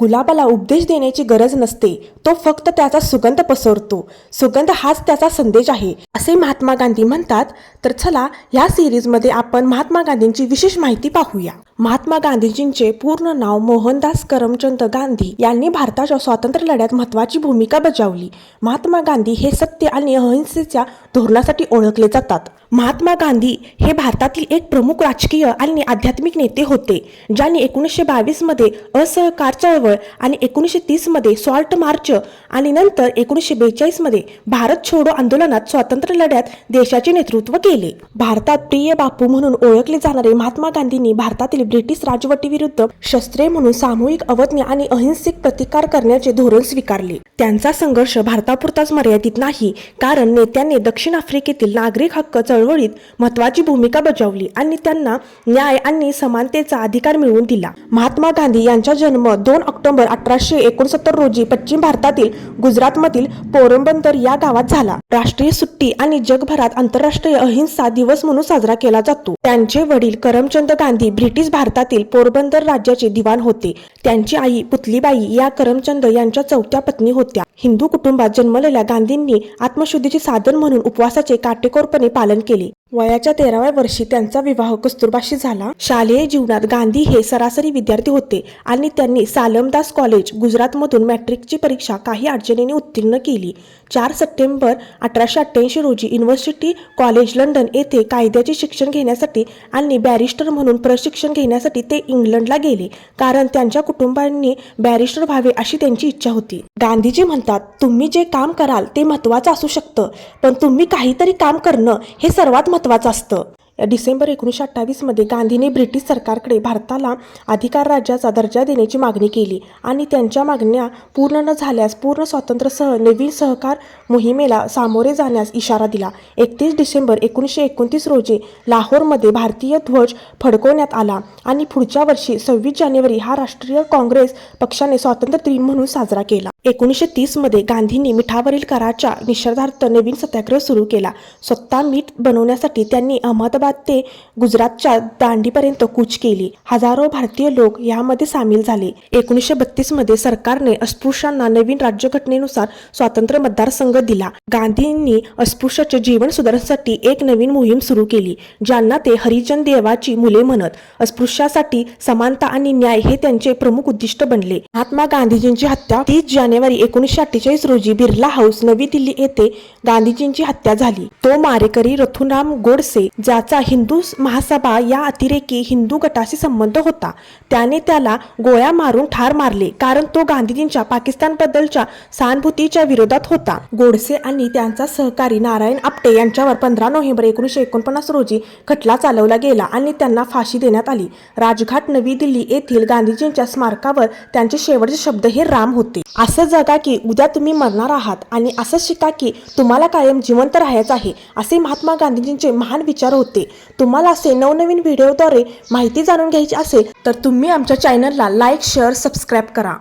गुलाबाला उपदेश देण्याची गरज नसते. तो फक्त त्याचा सुगंध पसरतो. सुगंध हाच त्याचा संदेश आहे असे महात्मा गांधी म्हणतात. तर चला या सिरीजमध्ये आपण महात्मा गांधींची विशेष माहिती पाहूया. महात्मा गांधीजींचे पूर्ण नाव मोहनदास करमचंद गांधी यांनी भारताच्या स्वातंत्र्य लढ्यात महत्त्वाची भूमिका बजावली. महात्मा गांधी हे सत्य आणि अहिंसेच्या धोरणासाठी ओळखले जातात. महात्मा गांधी हे भारतातील एक प्रमुख राजकीय आणि आध्यात्मिक नेते होते ज्यांनी एकोणीसशे बावीसमध्ये असहकार चळवळ आणि एकोणीसशे तीसमध्ये सॉल्ट मार्च आणि नंतर एकोणीसशे बेचाळीसमध्ये भारत छोडो आंदोलनात स्वातंत्र्य लढ्यात देशाचे नेतृत्व केले. भारतात प्रिय बापू म्हणून ओळखले जाणारे महात्मा गांधींनी भारतातील ब्रिटिश राजवटीविरुद्ध शस्त्रे म्हणून सामूहिक अवज्ञ आणि अहिंसिक प्रतिकार करण्याचे धोरण स्वीकारले. त्यांचा संघर्ष भारतापुरताच मर्यादित नाही कारण नेत्यांनी दक्षिण आफ्रिकेतील नागरिक हक्क चळवळीत महत्वाची भूमिका बजावली आणि त्यांना न्याय आणि समानतेचा अधिकार मिळवून दिला. महात्मा गांधी यांचा जन्म दोन ऑक्टोबर अठराशे एकोणसत्तर रोजी पश्चिम भारतातील गुजरातमधील पोरबंदर या गावात झाला. राष्ट्रीय सुट्टी आणि जगभरात आंतरराष्ट्रीय अहिंसा दिवस म्हणून साजरा केला जातो. त्यांचे वडील करमचंद गांधी ब्रिटिश भारतातील पोरबंदर राज्याचे दिवाण होते. त्यांची आई पुतलीबाई या करमचंद यांच्या चौथ्या पत्नी होत्या. हिंदू कुटुंबात जन्मलेल्या गांधींनी आत्मशुद्धीचे साधन म्हणून उपवासाचे काटेकोरपणे पालन केले. वयाच्या तेराव्या वर्षी त्यांचा विवाह कस्तुरबाशी झाला. शालेय जीवनात गांधी हे सरासरी विद्यार्थी होते आणि त्यांनी सालमदास कॉलेज गुजरातमधून मॅट्रिकची परीक्षा काही अडचणीने उत्तीर्ण केली. चार सप्टेंबर अठराशे अठ्ठ्याऐंशी रोजी युनिव्हर्सिटी कॉलेज लंडन येथे कायद्याचे शिक्षण घेण्यासाठी आणि बॅरिस्टर म्हणून प्रशिक्षण घेण्यासाठी ते इंग्लंडला गेले कारण त्यांच्या कुटुंबांनी बॅरिस्टर व्हावे अशी त्यांची इच्छा होती. गांधीजी म्हणतात तुम्ही जे काम कराल ते महत्त्वाचं असू शकतं पण तुम्ही काहीतरी काम करणं हे सर्वात महत्त्वाचं असतं. डिसेंबर एकोणीसशे अठ्ठावीसमध्ये गांधींनी ब्रिटिश सरकारकडे भारताला अधिकार राज्याचा दर्जा देण्याची मागणी केली आणि त्यांच्या मागण्या पूर्ण न झाल्यास पूर्ण स्वातंत्र्यसह नवीन सहकार मोहिमेला सामोरे जाण्यास इशारा दिला. एकतीस डिसेंबर एकोणीसशे एकोणतीस रोजी लाहोरमध्ये भारतीय ध्वज फडकवण्यात आला आणि पुढच्या वर्षी सव्वीस जानेवारी हा राष्ट्रीय काँग्रेस पक्षाने स्वातंत्र्य दिन म्हणून साजरा केला. एकोणीसशे तीसमध्ये गांधींनी मिठावरील कराच्या निषेधार्थ नवीन सत्याग्रह सुरू केला. स्वतः मीठ बनवण्यासाठी त्यांनी अहमदाबाद ते गुजरातच्या दांडीपर्यंत कूच केली. हजारो भारतीय लोक यामध्ये सामील झाले. एकोणीसशे बत्तीसमध्ये सरकारने अस्पृश्यांना नवीन राज्यघटनेनुसार स्वातंत्र्य मतदारसंघ दिला. गांधींनी अस्पृश्याचे जीवन सुधारण्यासाठी एक नवीन मोहीम सुरू केली ज्यांना ते हरिजन देवाची मुले म्हणत. अस्पृश्यासाठी समानता आणि न्याय हे त्यांचे प्रमुख उद्दिष्ट बनले. महात्मा गांधीजींची हत्या तीस जानेवारी जानेवारी एकोणीसशे अठ्ठेचाळीस रोजी बिर्ला हाऊस नवी दिल्ली येथे गांधीजींची हत्या झाली. तो मारेकरी रथुराम गोडसे ज्याचा हिंदू महासभा या अतिरेकी हिंदू गटाशी संबंध होता त्याने त्याला गोळ्या मारून ठार मारले. कारण तो गांधीजींच्या पाकिस्तानबद्दलच्या सहानुभूतीच्या विरोधात होता. गोडसे आणि त्यांचा सहकारी नारायण आपटे यांच्यावर पंधरा नोव्हेंबर एकोणीसशे एकोणपन्नास रोजी खटला चालवला गेला आणि त्यांना फाशी देण्यात आली. राजघाट नवी दिल्ली येथील गांधीजींच्या स्मारकावर त्यांचे शेवटचे शब्द हे राम होते. असं असं जगा की उद्या तुम्ही मरणार आहात आणि असं शिका की तुम्हाला कायम जिवंत राहायचं आहे असे महात्मा गांधीजींचे महान विचार होते. तुम्हाला असे नवनवीन व्हिडिओद्वारे माहिती जाणून घ्यायची असेल तर तुम्ही आमच्या चॅनलला लाईक शेअर सबस्क्राईब करा.